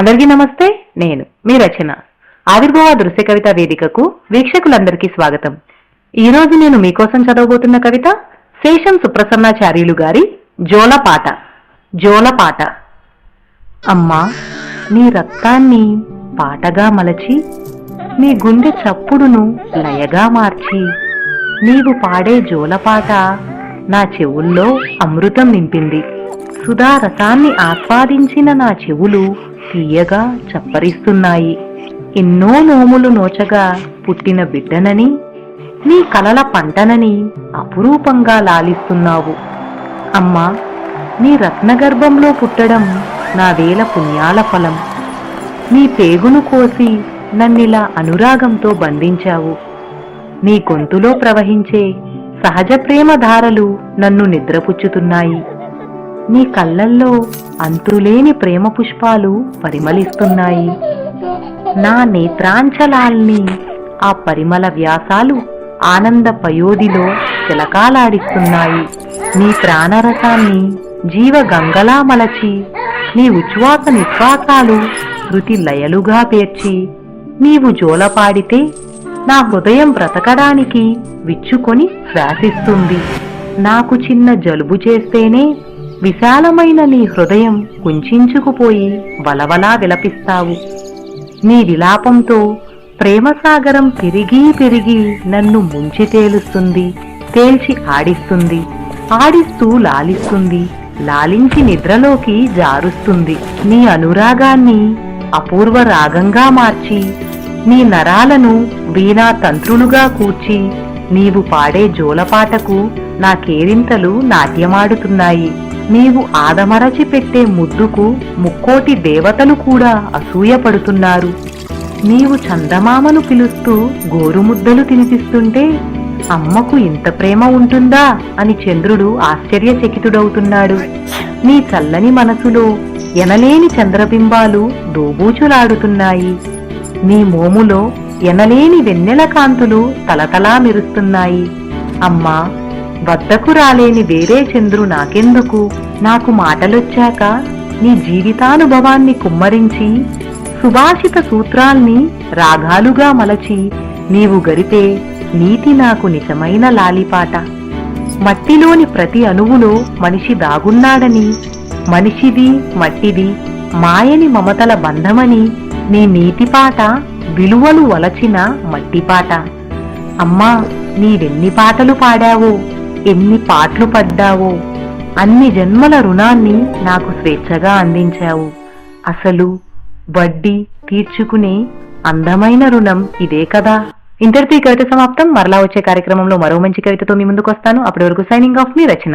అందరికీ నమస్తే నేను మీ రచన. ఆవిర్భావ దృశ్య కవిత వేదికకు వీక్షకులందరికీ స్వాగతం. ఈ రోజు నేను మీకోసం చదవబోతున్న కవిత శేషం సుప్రసన్నాచార్యులు గారి జోలపాట. జోలపాట. అమ్మా నీ రక్తాన్ని పాటగా మలచి నీ గుండె చప్పుడును లయగా మార్చి నీవు పాడే జోలపాట నా చెవుల్లో అమృతం నింపింది. సుధారసాన్ని ఆస్వాదించిన నా చెవులు తీయగా చప్పరిస్తున్నాయి. ఎన్నో నోములు నోచగా పుట్టిన బిడ్డనని నీ కలల పంటనని అపురూపంగా లాలిస్తున్నావు. అమ్మా నీ రత్నగర్భంలో పుట్టడం నా వేల పుణ్యాల ఫలం. నీ పేగును కోసి నన్నిలా అనురాగంతో బంధించావు. నీ గొంతులో ప్రవహించే సహజ ప్రేమ ధారలు నన్ను నిద్రపుచ్చుతున్నాయి. నీ కళ్ళల్లో అంతులేని ప్రేమ పుష్పాలు పరిమళిస్తున్నాయి. నా నేత్రాంచలాల్ని ఆ పరిమళ వ్యాసాలు ఆనంద పయోధిలో చిలకాలాడిస్తున్నాయి నీ ప్రాణరసాన్ని జీవ గంగలా మలచి నీ ఉచ్ఛ్వాస నిశ్వాసాలు శృతి లయలుగా పేర్చి నీవు జోలపాడితే నా హృదయం బ్రతకడానికి విచ్చుకొని శ్వాసిస్తుంది నాకు చిన్న జలుబు చేస్తేనే విశాలమైన నీ హృదయం కుంచుకుపోయి వలవలా విలపిస్తావు. నీ విలాపంతో ప్రేమసాగరం పెరిగి పెరిగి నన్ను ముంచి తేలుస్తుంది తేల్చి ఆడిస్తుంది ఆడిస్తూ లాలిస్తుంది లాలించి నిద్రలోకి జారుస్తుంది. నీ అనురాగాన్ని అపూర్వ రాగంగా మార్చి నీ నరాలను వీణా తంత్రులుగా కూర్చి నీవు పాడే జోలపాటకు నా కేరింతలు నాట్యమాడుతున్నాయి. నీవు ఆదమరచి పెట్టే ముద్దుకు ముక్కోటి దేవతలు కూడా అసూయపడుతున్నారు. నీవు చందమామను పిలుస్తూ గోరుముద్దలు తినిపిస్తుంటే అమ్మకు ఇంత ప్రేమ ఉంటుందా అని చంద్రుడు ఆశ్చర్యచకితుడవుతున్నాడు. నీ చల్లని మనసులో ఎనలేని చంద్రబింబాలు దోబూచులాడుతున్నాయి. నీ మోములో ఎనలేని వెన్నెల కాంతులు తలతలా మెరుస్తున్నాయి. అమ్మా వద్దకు రాలేని వేరే చంద్రు నాకెందుకు? నాకు మాటలొచ్చాక నీ జీవితానుభవాన్ని కుమ్మరించి సుభాషిత సూత్రాల్ని రాగాలుగా మలచి నీవు గరిపే నీతి నాకు నిజమైన లాలిపాట. మట్టిలోని ప్రతి అణువులో మనిషి దాగున్నాడని మనిషిది మట్టిది మాయని మమతల బంధమని నీ నీతిపాట విలువలు వలచిన మట్టిపాట. అమ్మా నీవెన్ని పాటలు పాడావో ఎన్ని పాటలు పడ్డావో. అన్ని జన్మల రుణాన్ని నాకు స్వేచ్ఛగా అందించావు. అసలు వడ్డీ తీర్చుకునే అందమైన రుణం ఇదే కదా. ఇంతటితో ఈ కవిత సమాప్తం. మరలా వచ్చే కార్యక్రమంలో మరో మంచి కవితతో మీ ముందుకు వస్తాను అప్పటి వరకు సైనింగ్ ఆఫ్ మీ రచన.